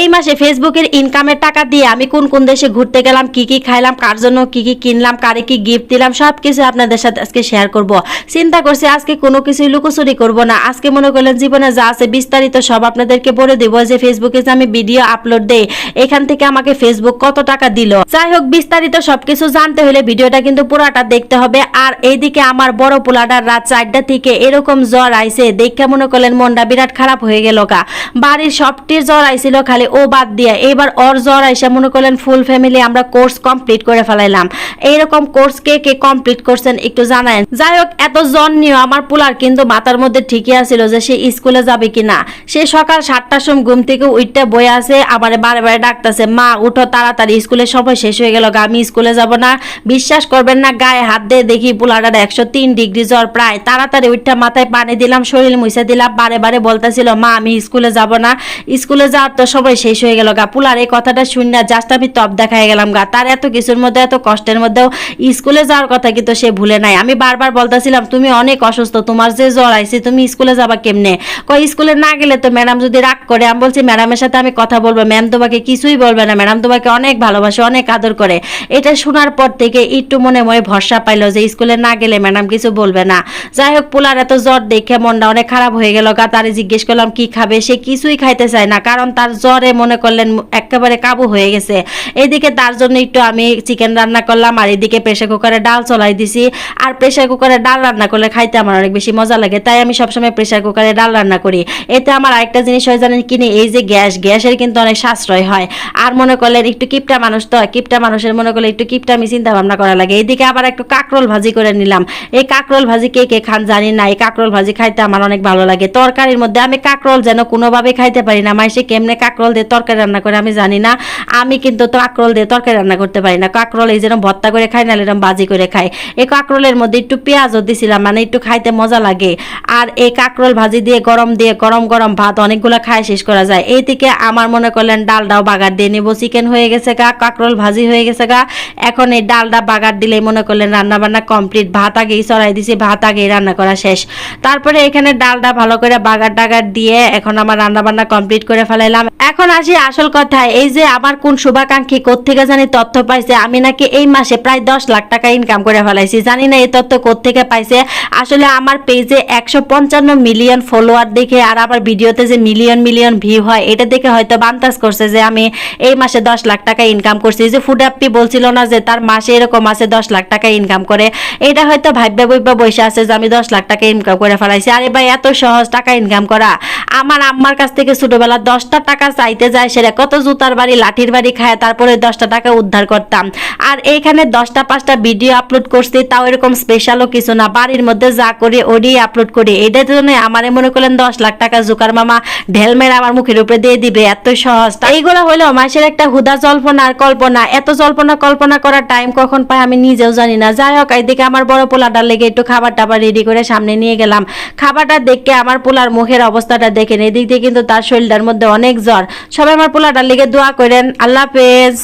এই মাসে ফেসবুকের ইনকামের টাকা দিয়ে আমি কোন কোন দেশে ঘুরতে গেলাম, কি কি খাইলাম, কার জন্য কি কি কিনলাম, কারে কি গিফট দিলাম সব কিছু আপনাদের সাথে আজকে শেয়ার করব। চিন্তা করছি আজকে কোনো কিছু লুকোচুরি করব না। আজকে মনে করলেন জীবনে যা আছে বিস্তারিত সব আপনাদেরকে বলে দেব যে ফেসবুকে যে আমি ভিডিও আপলোড দেই, এখান থেকে আমাকে ফেসবুক কত টাকা দিল। যাই হোক, বিস্তারিত সবকিছু জানতে হলে ভিডিওটা কিন্তু পুরাটা দেখতে হবে। আর এইদিকে আমার বড় পোলাটার রাত চারটা থেকে এরকম জ্বর আইছে, দেখে মনে করলেন মনটা বিরাট খারাপ হয়ে গেল কা বাড়ির সবটির জ্বর আইছিল, খালি ও বাদ দিয়া এবার ওর জ্বর আইসা মনে করলেন ফুল ফ্যামিলি আমরা কোর্স কমপ্লিট করে ফেলাইলাম। এইরকম কোর্স কে কে কমপ্লিট করছেন একটু জানায়েন। যাই হোক, এত জ্বর নিয়ে আমার পোলার কিন্তু মাথার মধ্যে ঠিকই আছিল যে সে স্কুলে যাবে কিনা। সে সকাল সাতটার সময় ঘুম থেকে উঠতে বয়ে আছে আবার বারে বারে ডাকতেছে, মা, উঠো তাড়াতাড়ি স্কুলের সময় শেষ হয়ে গেল আমি স্কুলে যাব না। বিশ্বাস করবেন না, গায়ে হাত দিয়ে দেখি পোলাটার একশো তিন ডিগ্রি জ্বর প্রায়। তাড়াতাড়ি উঠতে মাথায় পানি দিলাম, শরীর মুছে দিলাম, বারে বারে বলতেছিল, মা, আমি স্কুলে যাব না। স্কুলে যাওয়ার তো সময় শেষ হয়ে গেল গা। পুলার, এই কথাটা শুন না জাস্ট আমি তপ দেখাই গেলাম গা। তার এত কিছুর মধ্যে, এত কষ্টের মধ্যেও স্কুলে যাওয়ার কথা কিন্তু সে ভুলে নাই। আমি বারবার বলতেছিলাম, তুমি অনেক অসুস্থ, তোমার যে জ্বর আইছে, তুমি স্কুলে যাবা কেমনে? কই স্কুলে না গেলে তো ম্যাডাম যদি রাগ করে, আমি বলছি, ম্যাডামের সাথে আমি কথা বলব, ম্যাম তোমাকে কিছুই বলবে না, ম্যাডাম তোমাকে অনেক ভালোবাসে, অনেক আদর করে। এটা শোনার পর থেকে একটু মনে মনে ভরসা পাইলো যে স্কুলে না গেলে ম্যাডাম কিছু বলবে না। যাই হোক, পোলার এত জ্বর দেখে মনটা অনেক খারাপ হয়ে গেল গা। তারে জিজ্ঞেস করলাম, কি খাবে? সে কিছুই খাইতে চায় না, কারণ তার জ্বরে মনে করলেন একেবারে কাবু হয়ে গেছে। এইদিকে তার জন্য একটু আমি চিকেন রান্না করলাম, আর এদিকে প্রেশার কুকারে ডাল চলাই দিছি। আর প্রেশার কুকারে ডাল রান্না করলে খাইতে আমার অনেক বেশি মজা লাগে, তাই আমি সবসময় প্রেশার কুকারে ডাল রান্না করি। এতে আমার আরেকটা জিনিস হয় জানেন কিনে এই যে গ্যাস, গ্যাসের কিন্তু অনেক সাশ্রয় হয়। আর মনে করলেন একটু কিপটা মানুষ তো, কিপটা মানুষের মনে করলে একটু কিপটা আমি চিন্তা ভাবনা করা লাগে। এইদিকে আবার একটু কাকরোল ভাজি করে নিলাম। এই কাকরোল ভাজি কে কে খান জানি না, এই কাকরোল ভাজি খাইতে আমার অনেক ভালো লাগে। তরকারির মধ্যে আমি কাকরোল যেন কোনোভাবে খাইতে পারি না, মাইসে কেমনে কাকরোল দিয়ে তরকারি রান্না করে, আমি জানি না। আমি কিন্তু তো কাকরোল দিয়ে তরকারি রান্না করতে পারি না। কাকরোল এই যেন ভর্তা করে খাই না এরকম ভাজি করে খাই এই কাকরোলের মধ্যে একটু পেঁয়াজও দিছিলাম মানে একটু খাইতে মজা লাগে। আর এই কাকরোল ভাজি দিয়ে, গরম দিয়ে, গরম গরম ভাত অনেকগুলো খায়, শেষ করা যায়। এই থেকে আমার মনে করলেন ডালটাও বাগার দিয়ে নিব। চিকেন হয়ে গেছে গা, কাকরোল ভাজি হয়ে গেছে গা। এখন এই ডালটা বাগার দিলে মনে করলেন রান্না বান্না কমপ্লিট। ভাত আগেই চড়াই দিছি, ভাত আগেই রান্না করা শেষ। তারপরে এখানে ডালটা ভালো করে বাগার টাগার দিয়ে এখন আমার রান্না বান্না কমপ্লিট করে ফেলাইলাম। এখন আসি আসল কথা এই যে আমার কোন শুভাকাঙ্ক্ষী কোত্থেকে জানি তথ্য পাইছে, আমি নাকি এই মাসে প্রায় দশ লাখ টাকা ইনকাম করে ফেলাইছি, জানি না এই তথ্য কোত্থেকে পাইছে। আসলে আমার পেজে একশো পঞ্চান্ন মিলিয়ন ফলোয়ার দেখে আর আমার ভিডিওতে যে মিলিয়ন মিলিয়ন ভিউ হয়, এটা দেখে হয়তো বান্তাস করছে যে আমি এই মাসে দশ লাখ টাকা ইনকাম করছি। যে ফুড অ্যাপটি বলছিল না যে তার মাসে এরকম আছে দশ লাখ টাকা ইনকাম করে, এটা হয়তো ভাব্য বৈব্য বসে আছে যে আমি দশ লাখ টাকা ইনকাম করে ফেলাইছি। আরে ভাই, এত সহজ টাকা ইনকাম করা। আমার আম্মার কাছ থেকে ছোটবেলা দশটা টাকা চাইতে যায় সেটা কত জুতার বাড়ি, লাঠির বাড়ি খায়, তারপরে দশটা টাকা উদ্ধার করতাম। আর এইখানে দশটা, পাঁচটা ভিডিও আপলোড করছি, তাও এরকম স্পেশালও কিছু না। বাড়ির মধ্যে যা করি ওডি আপলোড করি। এটার জন্য আমারে মনে করলেন দশ লাখ টাকা জুকার মামা ঢেলমের আমার মুখের উপরে দিয়ে দিবে, এত সহজ। এইগুলো হলো মাসের একটা হুদা জল্পনা আর কল্পনা। এত জল্পনা, কল্পনা করার টাইম কখন পাই আমি নিজেও জানি না। যাই হোক, এইদিকে আমার বড় পোলাটার লেগে একটু খাবার টাবার রেডি করে সামনে নিয়ে গেলাম। খাবারটা দেখে আমার পোলার মুখের অবস্থাটা দেখেন। এদিক দিয়ে কিন্তু তার শরীরটার মধ্যে অনেক জ্বর। সবাই আমার পোলাটার লিগে দোয়া করেন। আল্লাহ হাফেজ।